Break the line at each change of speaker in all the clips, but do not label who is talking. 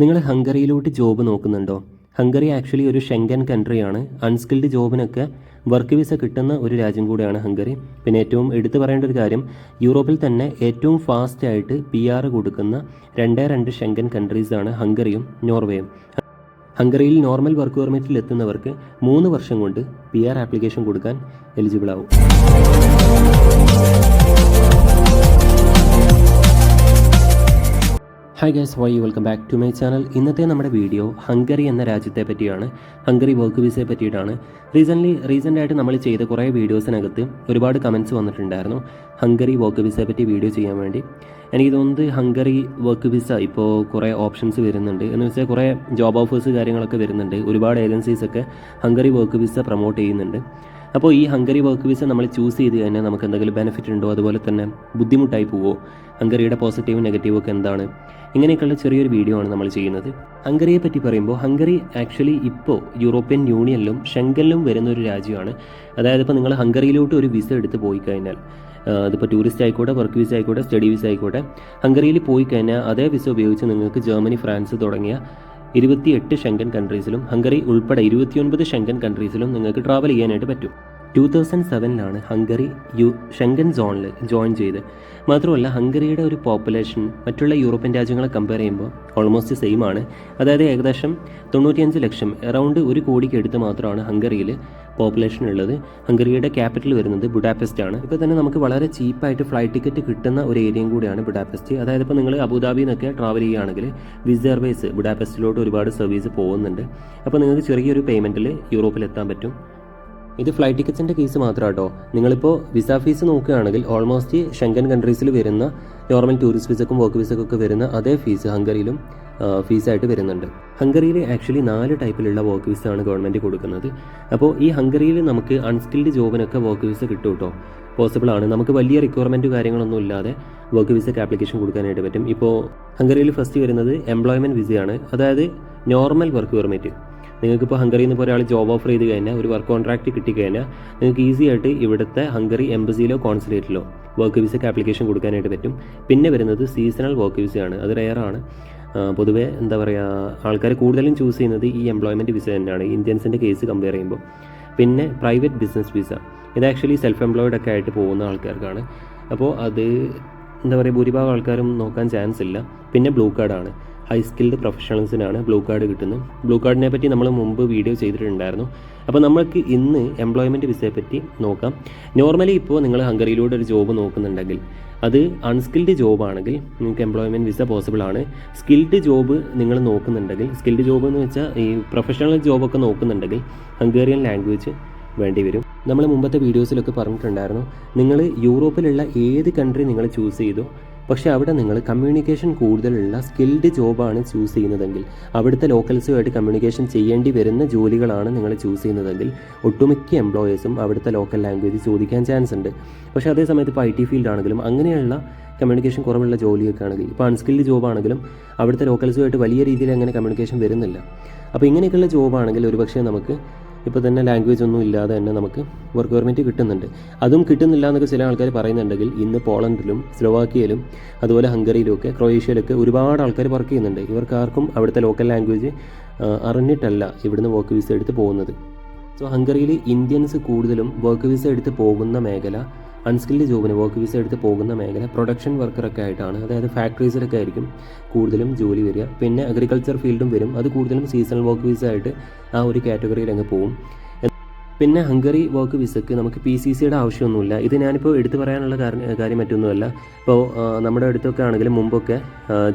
നിങ്ങൾ ഹംഗറിയിലോട്ട് ജോബ് നോക്കുന്നുണ്ടോ? ഹംഗറി ആക്ച്വലി ഒരു ഷെങ്കൻ കൺട്രിയാണ് അൺസ്കിൽഡ് ജോബിനൊക്കെ വർക്ക് വിസ കിട്ടുന്ന ഒരു രാജ്യം കൂടിയാണ് ഹംഗറി. പിന്നെ ഏറ്റവും എടുത്തു പറയേണ്ട ഒരു കാര്യം യൂറോപ്പിൽ തന്നെ ഏറ്റവും ഫാസ്റ്റ് ആയിട്ട് പി ആർ കൊടുക്കുന്ന രണ്ടേ രണ്ട് ഷെങ്കൻ കൺട്രീസാണ് ഹംഗറിയും നോർവേയും. ഹംഗറിയിൽ നോർമൽ വർക്ക് പെർമിറ്റിൽ എത്തുന്നവർക്ക് മൂന്ന് വർഷം കൊണ്ട് പി ആർ ആപ്ലിക്കേഷൻ കൊടുക്കാൻ എലിജിബിൾ ആവും. Hi guys Y welcome back to my channel ഇന്നത്തെ നമ്മുടെ വീഡിയോ ഹംഗറി എന്ന രാജ്യത്തെ പറ്റിയാണ്. ഹംഗറി വർക്ക് വിസയെ പറ്റിയിട്ടാണ്. റീസെന്റ്ലി റീസെന്റ് ആയിട്ട് നമ്മൾ ചെയ്ത കുറേ വീഡിയോസിനകത്ത് ഒരുപാട് കമന്റ്സ് വന്നിട്ടുണ്ടായിരുന്നു. ഹംഗറി വർക്ക് വിസയെ പറ്റി വീഡിയോ ചെയ്യാൻ വേണ്ടി. എനിക്ക് തോന്നുന്നത് ഹംഗറി വർക്ക് വിസ ഇപ്പോൾ കുറേ ഓപ്ഷൻസ് വരുന്നുണ്ട്. എന്ന് വെച്ചാൽ കുറേ ജോബ് ഓഫേഴ്സ് കാര്യങ്ങളൊക്കെ വരുന്നുണ്ട്. ഒരുപാട് ഏജൻസീസൊക്കെ ഹംഗറി വർക്ക് വിസ പ്രൊമോട്ട് ചെയ്യുന്നുണ്ട്. അപ്പോൾ ഈ ഹംഗറി വർക്ക് വിസ നമ്മൾ ചൂസ് ചെയ്ത് കഴിഞ്ഞാൽ നമുക്ക് എന്തെങ്കിലും ബെനിഫിറ്റ് ഉണ്ടോ? അതുപോലെ തന്നെ ബുദ്ധിമുട്ടായി പോവോ? ഹംഗറിയുടെ പോസിറ്റീവും നെഗറ്റീവും ഒക്കെ എന്താണ്? ഇങ്ങനെയൊക്കെയുള്ള ചെറിയൊരു വീഡിയോ ആണ് നമ്മൾ ചെയ്യുന്നത്. ഹംഗറിയെ പറ്റി പറയുമ്പോൾ ഹംഗറി ആക്ച്വലി ഇപ്പോൾ യൂറോപ്യൻ യൂണിയനിലും ഷെങ്കനിലും വരുന്ന ഒരു രാജ്യമാണ്. അതായത് ഇപ്പോൾ നിങ്ങൾ ഹംഗറിയിലോട്ട് ഒരു വിസ എടുത്ത് പോയി കഴിഞ്ഞാൽ അതിപ്പോൾ ടൂറിസ്റ്റ് ആയിക്കോട്ടെ വർക്ക് വിസ ആയിക്കോട്ടെ സ്റ്റഡി വിസ ആയിക്കോട്ടെ ഹംഗറിയിൽ പോയി കഴിഞ്ഞാൽ അതേ വിസ ഉപയോഗിച്ച് നിങ്ങൾക്ക് ജർമ്മനി ഫ്രാൻസ് തുടങ്ങിയ ഇരുപത്തിയെട്ട് ഷെങ്കൻ കൺട്രീസിലും ഹംഗറി ഉൾപ്പെടെ ഇരുപത്തിയൊൻപത് ഷെങ്കൻ കൺട്രീസിലും നിങ്ങൾക്ക് ട്രാവൽ ചെയ്യാനായിട്ട് പറ്റും. ടൂ തൗസൻഡ് സെവനിലാണ് ഹംഗറി യു ഷെങ്കൻ സോണിൽ ജോയിൻ ചെയ്ത്. മാത്രമല്ല ഹംഗറിയുടെ ഒരു പോപ്പുലേഷൻ മറ്റുള്ള യൂറോപ്യൻ രാജ്യങ്ങളെ കമ്പയർ ചെയ്യുമ്പോൾ ഓൾമോസ്റ്റ് സെയിം ആണ്. അതായത് ഏകദേശം തൊണ്ണൂറ്റിയഞ്ച് ലക്ഷം അറൗണ്ട് ഒരു കോടിക്ക് എടുത്ത് മാത്രമാണ് ഹംഗറിയിൽ പോപ്പുലേഷൻ ഉള്ളത്. ഹംഗറിയുടെ ക്യാപിറ്റൽ വരുന്നത് ബുഡാപെസ്റ്റ് ആണ്. ഇപ്പോൾ തന്നെ നമുക്ക് വളരെ ചീപ്പായിട്ട് ഫ്ലൈറ്റ് ടിക്കറ്റ് കിട്ടുന്ന ഒരു ഏരിയയും കൂടിയാണ് ബുഡാപെസ്റ്റ് അതായത് ഇപ്പോൾ നിങ്ങൾ അബുദാബി നിന്നൊക്കെ ട്രാവൽ ചെയ്യുകയാണെങ്കിൽ വിസ് എയർവേസ് ബുഡാപെസ്റ്റിലോട്ട് ഒരുപാട് സർവീസ് പോകുന്നുണ്ട്. അപ്പോൾ നിങ്ങൾക്ക് ചെറിയൊരു പേയ്മെന്റിൽ യൂറോപ്പിൽ എത്താൻ പറ്റും. ഇത് ഫ്ലൈറ്റ് ടിക്കറ്റ്സിന്റെ കേസ് മാത്രം കേട്ടോ നിങ്ങളിപ്പോൾ വിസ ഫീസ് നോക്കുകയാണെങ്കിൽ ഓൾമോസ്റ്റ് ഷെങ്കൻ കൺട്രീസിൽ വരുന്ന നോർമൽ ടൂറിസ്റ്റ് വിസക്കും വർക്ക് വിസക്കും ഒക്കെ വരുന്ന അതേ ഫീസ് ഹംഗറിയിലും ഫീസായിട്ട് വരുന്നുണ്ട്. ഹംഗറിയിൽ ആക്ച്വലി നാല് ടൈപ്പിലുള്ള വർക്ക് വിസ ആണ് ഗവൺമെന്റ് കൊടുക്കുന്നത്. അപ്പോൾ ഈ ഹംഗറിയിൽ നമുക്ക് അൺസ്കിൽഡ് ജോബിനൊക്കെ വർക്ക് വിസ കിട്ടും കേട്ടോ പോസിബിൾ ആണ്. നമുക്ക് വലിയ റിക്വയർമെന്റ് കാര്യങ്ങളൊന്നും ഇല്ലാതെ വർക്ക് വിസയ്ക്ക് ആപ്ലിക്കേഷൻ കൊടുക്കാനായിട്ട് പറ്റും. ഇപ്പോൾ ഹംഗറിയിൽ ഫസ്റ്റ് വരുന്നത് എംപ്ലോയ്മെന്റ് വിസയാണ് അതായത് നോർമൽ വർക്ക് പെർമിറ്റ് നിങ്ങൾക്കിപ്പോൾ ഹംഗറിയിൽ നിന്ന് ഒരാൾ ജോബ് ഓഫർ ചെയ്ത് കഴിഞ്ഞാൽ ഒരു വർക്ക് കോൺട്രാക്റ്റ് കിട്ടിക്കഴിഞ്ഞാൽ നിങ്ങൾക്ക് ഈസി ആയിട്ട് ഇവിടുത്തെ ഹംഗറി എംബസിയിലോ കോൺസുലേറ്റിലോ വർക്ക് വിസയ്ക്ക് ആപ്ലിക്കേഷൻ കൊടുക്കാനായിട്ട് പറ്റും. പിന്നെ വരുന്നത് സീസണൽ വർക്ക് വിസയാണ് അത് റെയറാണ് പൊതുവേ എന്താ പറയുക ആൾക്കാർ കൂടുതലും ചൂസ് ചെയ്യുന്നത് ഈ എംപ്ലോയ്മെന്റ് വിസ തന്നെയാണ്. ഇന്ത്യൻസിന്റെ കേസ് കമ്പയർ ചെയ്യുമ്പോൾ പിന്നെ പ്രൈവറ്റ് ബിസിനസ് വിസ ഇത് ആക്ച്വലി സെൽഫ് എംപ്ലോയിഡ് ഒക്കെ ആയിട്ട് പോകുന്ന ആൾക്കാർക്കാണ്. അപ്പോൾ അത് എന്താ പറയുക ഭൂരിഭാഗം ആൾക്കാരും നോക്കാൻ ചാൻസ് ഇല്ല. പിന്നെ ബ്ലൂ കാർഡാണ് ഹൈ സ്കിൽഡ് പ്രൊഫഷണൽസിനാണ് ബ്ലൂ കാർഡ് കിട്ടുന്നത്. ബ്ലൂ കാർഡിനെ പറ്റി നമ്മൾ മുമ്പ് വീഡിയോ ചെയ്തിട്ടുണ്ടായിരുന്നു. അപ്പോൾ നമ്മൾക്ക് ഇന്ന് എംപ്ലോയ്മെന്റ് വിസയെ പറ്റി നോക്കാം. നോർമലി ഇപ്പോൾ നിങ്ങൾ ഹംഗറിയിലൂടെ ഒരു ജോബ് നോക്കുന്നുണ്ടെങ്കിൽ അത് അൺസ്കിൽഡ് ജോബ് ആണെങ്കിൽ നിങ്ങൾക്ക് എംപ്ലോയ്മെന്റ് വിസ പോസിബിൾ ആണ്. സ്കിൽഡ് ജോബ് നിങ്ങൾ നോക്കുന്നുണ്ടെങ്കിൽ സ്കിൽഡ് ജോബ് എന്ന് വെച്ചാൽ ഈ പ്രൊഫഷണൽ ജോബൊക്കെ നോക്കുന്നുണ്ടെങ്കിൽ ഹംഗേറിയൻ ലാംഗ്വേജ് വേണ്ടി വരും. നമ്മൾ മുമ്പത്തെ വീഡിയോസിലൊക്കെ പറഞ്ഞിട്ടുണ്ടായിരുന്നു. നിങ്ങൾ യൂറോപ്പിലുള്ള ഏത് കൺട്രി നിങ്ങൾ ചൂസ് ചെയ്തു? പക്ഷേ അവിടെ നിങ്ങൾ കമ്മ്യൂണിക്കേഷൻ കൂടുതലുള്ള സ്കിൽഡ് ജോബാണ് ചൂസ് ചെയ്യുന്നതെങ്കിൽ അവിടുത്തെ ലോക്കൽസുമായിട്ട് കമ്മ്യൂണിക്കേഷൻ ചെയ്യേണ്ടി വരുന്ന ജോലികളാണ് നിങ്ങൾ ചൂസ് ചെയ്യുന്നതെങ്കിൽ ഒട്ടുമിക്ക എംപ്ലോയേഴ്സും അവിടുത്തെ ലോക്കൽ ലാംഗ്വേജ് ചോദിക്കാൻ ചാൻസ് ഉണ്ട്. പക്ഷേ അതേ സമയത്ത് ഇപ്പോൾ ഐ ടി ഫീൽഡ് ആണെങ്കിലും അങ്ങനെയുള്ള കമ്മ്യൂണിക്കേഷൻ കുറവുള്ള ജോലിയൊക്കെ ആണെങ്കിൽ ഇപ്പോൾ അൺസ്കിൽഡ് ജോബാണെങ്കിലും അവിടുത്തെ ലോക്കൽസുമായിട്ട് വലിയ രീതിയിൽ അങ്ങനെ കമ്മ്യൂണിക്കേഷൻ വരുന്നില്ല. അപ്പോൾ ഇങ്ങനെയൊക്കെയുള്ള ജോബാണെങ്കിൽ ഒരുപക്ഷെ നമുക്ക് ഇപ്പോൾ തന്നെ ലാംഗ്വേജ് ഒന്നും ഇല്ലാതെ തന്നെ നമുക്ക് വർക്ക് പെർമിറ്റ് കിട്ടുന്നുണ്ട്. അതും കിട്ടുന്നില്ല എന്നൊക്കെ ചില ആൾക്കാർ പറയുന്നുണ്ടെങ്കിൽ ഇന്ന് പോളണ്ടിലും സ്ലോവാക്കിയയിലും അതുപോലെ ഹംഗറിയിലും ഒക്കെ ക്രൊയേഷ്യയിലൊക്കെ ഒരുപാട് ആൾക്കാർ വർക്ക് ചെയ്യുന്നുണ്ട്. ഇവർക്ക് ആർക്കും അവിടുത്തെ ലോക്കൽ ലാംഗ്വേജ് അറിഞ്ഞിട്ടല്ല ഇവിടുന്ന് വർക്ക് വിസ എടുത്ത് പോകുന്നത്. സോ ഹംഗറിയിൽ ഇന്ത്യൻസ് കൂടുതലും വർക്ക് വിസ എടുത്ത് പോകുന്ന മേഖല അൺസ്കിൽഡ് ജോബിന് വർക്ക് വിസ എടുത്ത് പോകുന്ന മേഖല പ്രൊഡക്ഷൻ വർക്കറൊക്കെ ആയിട്ടാണ്. അതായത് ഫാക്ടറീസിലൊക്കെ ആയിരിക്കും കൂടുതലും ജോലി വരിക. പിന്നെ അഗ്രികൾച്ചർ ഫീൽഡും വരും. അത് കൂടുതലും സീസണൽ വർക്ക് വിസ ആയിട്ട് ആ ഒരു കാറ്റഗറിയിൽ അങ്ങ് പോകും. പിന്നെ ഹംഗറി വർക്ക് വിസയ്ക്ക് നമുക്ക് പി സി സിയുടെ ആവശ്യമൊന്നുമില്ല. ഇത് ഞാനിപ്പോൾ എടുത്തു പറയാനുള്ള കാരണം കാര്യം മറ്റൊന്നുമല്ല. ഇപ്പോൾ നമ്മുടെ അടുത്തൊക്കെ ആണെങ്കിലും മുമ്പൊക്കെ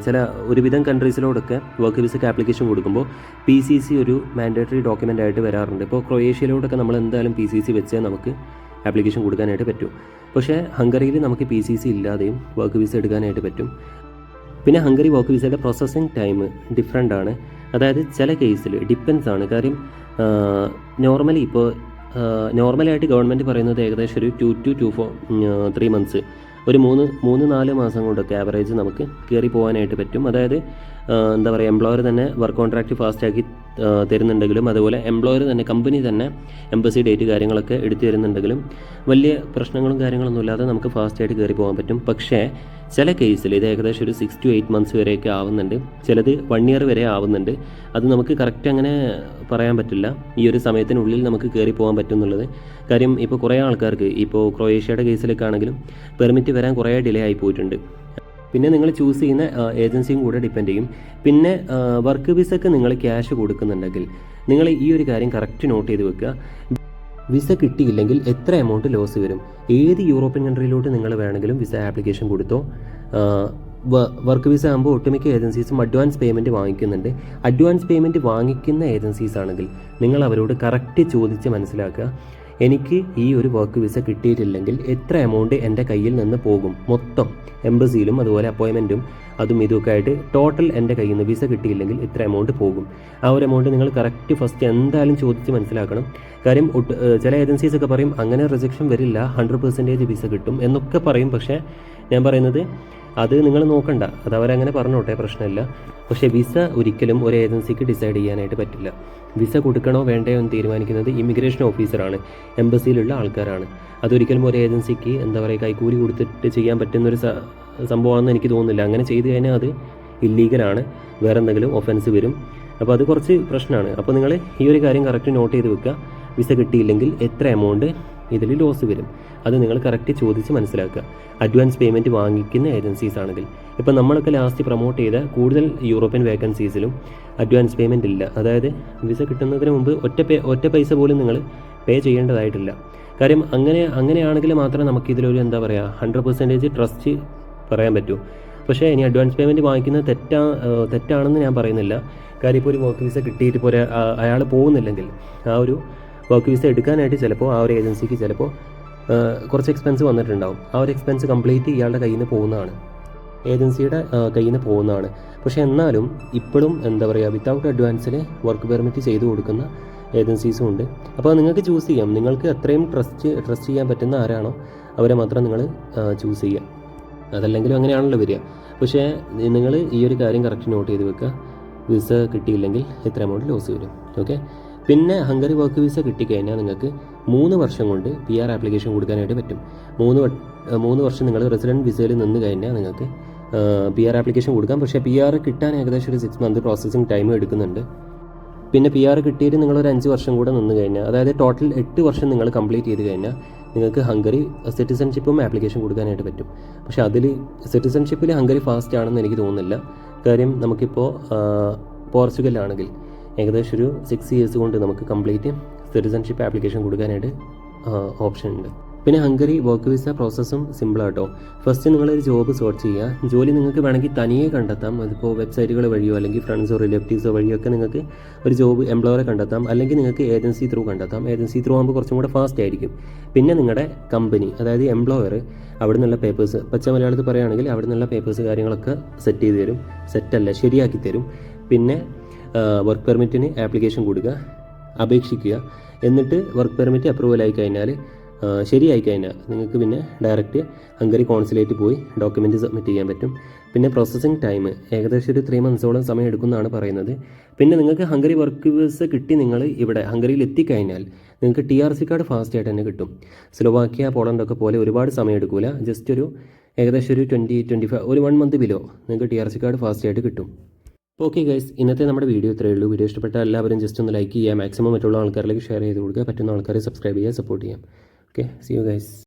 ചില ഒരുവിധം കൺട്രീസിലോടൊക്കെ വർക്ക് വിസയ്ക്ക് ആപ്ലിക്കേഷൻ കൊടുക്കുമ്പോൾ പി സി സി ഒരു മാൻഡേറ്ററി ഡോക്യുമെന്റ് ആയിട്ട് വരാറുണ്ട്. ഇപ്പോൾ ക്രൊയേഷ്യയിലോടൊക്കെ നമ്മൾ എന്തായാലും പി സി സി വെച്ചേ നമുക്ക് ആപ്ലിക്കേഷൻ കൊടുക്കാനായിട്ട് പറ്റും. പക്ഷേ ഹംഗറിയിൽ നമുക്ക് പി സി സി ഇല്ലാതെയും വർക്ക് വിസ എടുക്കാനായിട്ട് പറ്റും. പിന്നെ ഹംഗറി വർക്ക് വിസയുടെ പ്രോസസ്സിംഗ് ടൈം ഡിഫറെന്റ് ആണ്. അതായത് ചില കേസിൽ ഡിപ്പെൻസ് ആണ്. കാര്യം നോർമലി ഇപ്പോൾ നോർമലായിട്ട് ഗവൺമെന്റ് പറയുന്നത് ഏകദേശം ഒരു two two two four three months ഒരു മൂന്ന് മൂന്ന് നാല് മാസം കൊണ്ടൊക്കെ ആവറേജ് നമുക്ക് കയറി പോകാനായിട്ട് പറ്റും. അതായത് എന്താ പറയുക എംപ്ലോയർ തന്നെ വർക്ക് കോൺട്രാക്റ്റ് ഫാസ്റ്റാക്കി തരുന്നുണ്ടെങ്കിലും അതുപോലെ എംപ്ലോയർ തന്നെ കമ്പനി തന്നെ എംബസി ഡേറ്റ് കാര്യങ്ങളൊക്കെ എടുത്തു തരുന്നുണ്ടെങ്കിലും വലിയ പ്രശ്നങ്ങളും കാര്യങ്ങളൊന്നും ഇല്ലാതെ നമുക്ക് ഫാസ്റ്റായിട്ട് കയറി പോകാൻ പറ്റും. പക്ഷേ ചില കേസിൽ ഇത് ഏകദേശം ഒരു സിക്സ് ടു എയ്റ്റ് മന്ത്സ് വരെയൊക്കെ ആവുന്നുണ്ട്. ചിലത് വൺ ഇയർ വരെ ആവുന്നുണ്ട്. അത് നമുക്ക് കറക്റ്റ് അങ്ങനെ പറയാൻ പറ്റില്ല. ഈ ഒരു സമയത്തിനുള്ളിൽ നമുക്ക് കയറി പോകാൻ പറ്റും എന്നുള്ളത് കാര്യം ഇപ്പോൾ കുറേ ആൾക്കാർക്ക് ഇപ്പോൾ ക്രൊയേഷ്യയുടെ കേസിലൊക്കെ ആണെങ്കിലും പെർമിറ്റ് വരാൻ കുറേ ഡിലേ ആയി പോയിട്ടുണ്ട്. പിന്നെ നിങ്ങൾ ചൂസ് ചെയ്യുന്ന ഏജൻസിയും കൂടെ ഡിപ്പെൻഡ് ചെയ്യും. പിന്നെ വർക്ക് വിസക്ക് നിങ്ങൾ ക്യാഷ് കൊടുക്കുന്നുണ്ടെങ്കിൽ നിങ്ങൾ ഈ ഒരു കാര്യം കറക്റ്റ് നോട്ട് ചെയ്ത് വെക്കുക. വിസ കിട്ടിയില്ലെങ്കിൽ എത്ര എമൗണ്ട് ലോസ് വരും? ഏത് യൂറോപ്യൻ കൺട്രിയിലോട്ട് നിങ്ങൾ വേണമെങ്കിലും വിസ ആപ്ലിക്കേഷൻ കൊടുത്തോ? വർക്ക് വിസ ആകുമ്പോൾ ഒട്ടുമിക്ക ഏജൻസീസും അഡ്വാൻസ് പേയ്മെന്റ് വാങ്ങിക്കുന്നുണ്ട്. അഡ്വാൻസ് പേയ്മെന്റ് വാങ്ങിക്കുന്ന ഏജൻസീസ് ആണെങ്കിൽ നിങ്ങൾ അവരോട് കറക്റ്റ് ചോദിച്ച് മനസ്സിലാക്കുക. എനിക്ക് ഈ ഒരു വർക്ക് വിസ കിട്ടിയിട്ടില്ലെങ്കിൽ എത്ര എമൗണ്ട് എന്റെ കയ്യിൽ നിന്ന് പോകും? മൊത്തം എംബസിയിലും അതുപോലെ അപ്പോയിൻമെന്റും അതും ഇതുമൊക്കെ ആയിട്ട് ടോട്ടൽ എന്റെ കയ്യിൽ നിന്ന് വിസ കിട്ടിയില്ലെങ്കിൽ ഇത്ര എമൗണ്ട് പോകും. ആ ഒരു എമൗണ്ട് നിങ്ങൾ കറക്റ്റ് ഫസ്റ്റ് എന്തായാലും ചോദിച്ച് മനസ്സിലാക്കണം. കാര്യം ചില ഏജൻസീസ് ഒക്കെ പറയും അങ്ങനെ റിജക്ഷൻ വരില്ല ഹൺഡ്രഡ് പെർസെന്റേജ് വിസ കിട്ടും എന്നൊക്കെ പറയും. പക്ഷേ ഞാൻ പറയുന്നത് അത് നിങ്ങൾ നോക്കണ്ട. അത് അവരങ്ങനെ പറഞ്ഞോട്ടെ പ്രശ്നമില്ല. പക്ഷേ വിസ ഒരിക്കലും ഒരു ഏജൻസിക്ക് ഡിസൈഡ് ചെയ്യാനായിട്ട് പറ്റില്ല. വിസ കൊടുക്കണോ വേണ്ടയോ എന്ന് തീരുമാനിക്കുന്നത് ഇമിഗ്രേഷൻ ഓഫീസറാണ് എംബസിയിലുള്ള ആൾക്കാരാണ്. അതൊരിക്കലും ഒരു ഏജൻസിക്ക് എന്താ പറയുക കൈക്കൂലി കൊടുത്തിട്ട് ചെയ്യാൻ പറ്റുന്നൊരു സംഭവമാണെന്ന് എനിക്ക് തോന്നുന്നില്ല. അങ്ങനെ ചെയ്തു കഴിഞ്ഞാൽ അത് ഇല്ലീഗലാണ് വേറെ എന്തെങ്കിലും ഒഫൻസ് വരും. അപ്പോൾ അത് കുറച്ച് പ്രശ്നമാണ്. അപ്പോൾ നിങ്ങൾ ഈ ഒരു കാര്യം കറക്റ്റ് നോട്ട് ചെയ്ത് വെക്കുക. വിസ കിട്ടിയില്ലെങ്കിൽ എത്ര എമൗണ്ട് ഇതിൽ ലോസ് വരും. അത് നിങ്ങൾ കറക്റ്റ് ചോദിച്ച് മനസ്സിലാക്കുക. അഡ്വാൻസ് പേയ്മെന്റ് വാങ്ങിക്കുന്ന ഏജൻസീസ് ആണെങ്കിൽ. ഇപ്പം നമ്മളൊക്കെ ലാസ്റ്റ് പ്രൊമോട്ട് ചെയ്ത കൂടുതൽ യൂറോപ്യൻ വേക്കൻസീസിലും അഡ്വാൻസ് പേയ്മെന്റ് ഇല്ല. അതായത് വിസ കിട്ടുന്നതിന് മുമ്പ് ഒറ്റ പേ ഒറ്റ പൈസ പോലും നിങ്ങൾ പേ ചെയ്യേണ്ടതായിട്ടില്ല. കാര്യം അങ്ങനെ അങ്ങനെയാണെങ്കിൽ മാത്രമേ നമുക്കിതിലൊരു എന്താ പറയുക ഹൺഡ്രഡ് പെർസെന്റേജ് ട്രസ്റ്റ് പറയാൻ പറ്റൂ. പക്ഷേ ഇനി അഡ്വാൻസ് പേയ്മെന്റ് വാങ്ങിക്കുന്നത് തെറ്റാ തെറ്റാണെന്ന് ഞാൻ പറയുന്നില്ല. കാര്യം ഇപ്പോൾ ഒരു വർക്ക് വിസ കിട്ടിയിട്ട് പോലെ അയാൾ പോകുന്നില്ലെങ്കിൽ ആ ഒരു വർക്ക് വിസ എടുക്കാനായിട്ട് ചിലപ്പോൾ ആ ഒരു ഏജൻസിക്ക് ചിലപ്പോൾ കുറച്ച് എക്സ്പെൻസ് വന്നിട്ടുണ്ടാവും. ആ ഒരു എക്സ്പെൻസ് കംപ്ലീറ്റ് ഇയാളുടെ കയ്യിൽ നിന്ന് പോകുന്നതാണ്. ഏജൻസിയുടെ കയ്യിൽ നിന്ന് പോകുന്നതാണ്. പക്ഷേ എന്നാലും ഇപ്പോഴും എന്താ പറയുക വിത്തൗട്ട് അഡ്വാൻസിൽ വർക്ക് പെർമിറ്റ് ചെയ്തു കൊടുക്കുന്ന ഏജൻസീസും ഉണ്ട്. അപ്പോൾ നിങ്ങൾക്ക് ചൂസ് ചെയ്യാം. നിങ്ങൾക്ക് എത്രയും ട്രസ്റ്റ് ട്രസ്റ്റ് ചെയ്യാൻ പറ്റുന്ന ആരാണോ അവരെ മാത്രം നിങ്ങൾ ചൂസ് ചെയ്യുക. അതല്ലെങ്കിലും അങ്ങനെയാണല്ലോ വരിക. പക്ഷേ നിങ്ങൾ ഈ ഒരു കാര്യം കറക്റ്റ് നോട്ട് ചെയ്ത് വെക്കുക. വിസ കിട്ടിയില്ലെങ്കിൽ ഇത്ര എമൗണ്ട് ലോസ് വരും. ഓക്കെ പിന്നെ ഹംഗറി വർക്ക് വിസ കിട്ടിക്കഴിഞ്ഞാൽ നിങ്ങൾക്ക് മൂന്ന് വർഷം കൊണ്ട് പി ആർ ആപ്ലിക്കേഷൻ കൊടുക്കാനായിട്ട് പറ്റും. മൂന്ന് മൂന്ന് വർഷം നിങ്ങൾ റെസിഡന്റ് വിസയിൽ നിന്ന് കഴിഞ്ഞാൽ നിങ്ങൾക്ക് പി ആർ ആപ്ലിക്കേഷൻ കൊടുക്കാം. പക്ഷേ പി ആർ കിട്ടാൻ ഏകദേശം ഒരു സിക്സ് മന്ത് പ്രോസസ്സിംഗ് ടൈം എടുക്കുന്നുണ്ട്. പിന്നെ പി ആർ കിട്ടിയിട്ട് നിങ്ങൾ ഒരു അഞ്ച് വർഷം കൂടെ നിന്ന് കഴിഞ്ഞാൽ അതായത് ടോട്ടൽ എട്ട് വർഷം നിങ്ങൾ കംപ്ലീറ്റ് ചെയ്ത് കഴിഞ്ഞാൽ നിങ്ങൾക്ക് ഹംഗറി സിറ്റിസൺഷിപ്പും ആപ്ലിക്കേഷൻ കൊടുക്കാനായിട്ട് പറ്റും. പക്ഷേ അതിൽ സിറ്റിസൺഷിപ്പിൽ ഹംഗറി ഫാസ്റ്റ് ആണെന്ന് എനിക്ക് തോന്നുന്നില്ല. കാര്യം നമുക്കിപ്പോൾ പോർച്ചുഗലാണെങ്കിൽ ഏകദേശം ഒരു സിക്സ് ഇയേഴ്സ് കൊണ്ട് നമുക്ക് കംപ്ലീറ്റ് സിറ്റിസൺഷിപ്പ് ആപ്ലിക്കേഷൻ കൊടുക്കാനായിട്ട് ഓപ്ഷൻ ഉണ്ട്. പിന്നെ ഹംഗറി വർക്ക് വിസ പ്രോസസ്സും സിമ്പിളാട്ടോ ഫസ്റ്റ് നിങ്ങളൊരു ജോബ് സോർച്ച് ചെയ്യുക ജോലി നിങ്ങൾക്ക് വേണമെങ്കിൽ തനിയെ കണ്ടെത്താം. അതിപ്പോൾ വെബ്സൈറ്റുകൾ വഴിയോ അല്ലെങ്കിൽ ഫ്രണ്ട്സോ റിലേറ്റീവ്സോ വഴിയൊക്കെ നിങ്ങൾക്ക് ഒരു ജോബ് എംപ്ലോയറെ കണ്ടെത്താം. അല്ലെങ്കിൽ നിങ്ങൾക്ക് ഏജൻസി ത്രൂ കണ്ടെത്താം. ഏജൻസി ത്രൂ ആകുമ്പോൾ കുറച്ചും കൂടെ ഫാസ്റ്റ് ആയിരിക്കും. പിന്നെ നിങ്ങളുടെ കമ്പനി അതായത് എംപ്ലോയർ അവിടെ നിന്നുള്ള പേപ്പേഴ്സ് പച്ച മലയാളത്തിൽ പറയുകയാണെങ്കിൽ അവിടെ നിന്നുള്ള പേപ്പേഴ്സ് കാര്യങ്ങളൊക്കെ സെറ്റ് ചെയ്ത് തരും. സെറ്റല്ല ശരിയാക്കി തരും. പിന്നെ വർക്ക് പെർമിറ്റിന് ആപ്ലിക്കേഷൻ കൊടുക്കുക. അപേക്ഷിക്കുക. എന്നിട്ട് വർക്ക് പെർമിറ്റ് അപ്രൂവൽ ആയി കഴിഞ്ഞാൽ ശരിയായി കഴിഞ്ഞാൽ നിങ്ങൾക്ക് പിന്നെ ഡയറക്റ്റ് ഹംഗറി കോൺസുലേറ്റ് പോയി ഡോക്യുമെന്റ് സബ്മിറ്റ് ചെയ്യാൻ പറ്റും. പിന്നെ പ്രോസസ്സിംഗ് ടൈം ഏകദേശം ഒരു ത്രീ മന്ത്സോളം സമയം എടുക്കുമെന്നാണ് പറയുന്നത്. പിന്നെ നിങ്ങൾക്ക് ഹംഗറി വർക്ക് വിസ കിട്ടി നിങ്ങൾ ഇവിടെ ഹംഗറിയിൽ എത്തിക്കഴിഞ്ഞാൽ നിങ്ങൾക്ക് T R C card fast ആയിട്ട് തന്നെ കിട്ടും. സ്ലോവാക്യ പോളണ്ട് ഒക്കെ പോലെ ഒരുപാട് സമയം എടുക്കില്ല ജസ്റ്റ് ഒരു ഏകദേശം ഒരു ട്വന്റി ട്വന്റി ഫൈവ് ഒരു വൺ മന്ത് ബിലോ നിങ്ങൾക്ക് T R C card fast ആയിട്ട് കിട്ടും. ഓക്കെ ഗൈസ് ഇന്നത്തെ നമ്മുടെ വീഡിയോ ഇത്രയേ ഉള്ളൂ. വീഡിയോ ഇഷ്ടപ്പെട്ട എല്ലാവരും ജസ്റ്റ് ഒന്ന് ലൈക്ക് ചെയ്യുക. മാക്സിമം മറ്റുള്ള ആൾക്കാരിലേക്ക് ഷെയർ ചെയ്ത് കൊടുക്കുക. പറ്റുന്ന ആൾക്കാരെ സബ്സ്ക്രൈബ് ചെയ്യുക സപ്പോർട്ട് ചെയ്യാം ഓക്കെ സി യു ഗൈസ്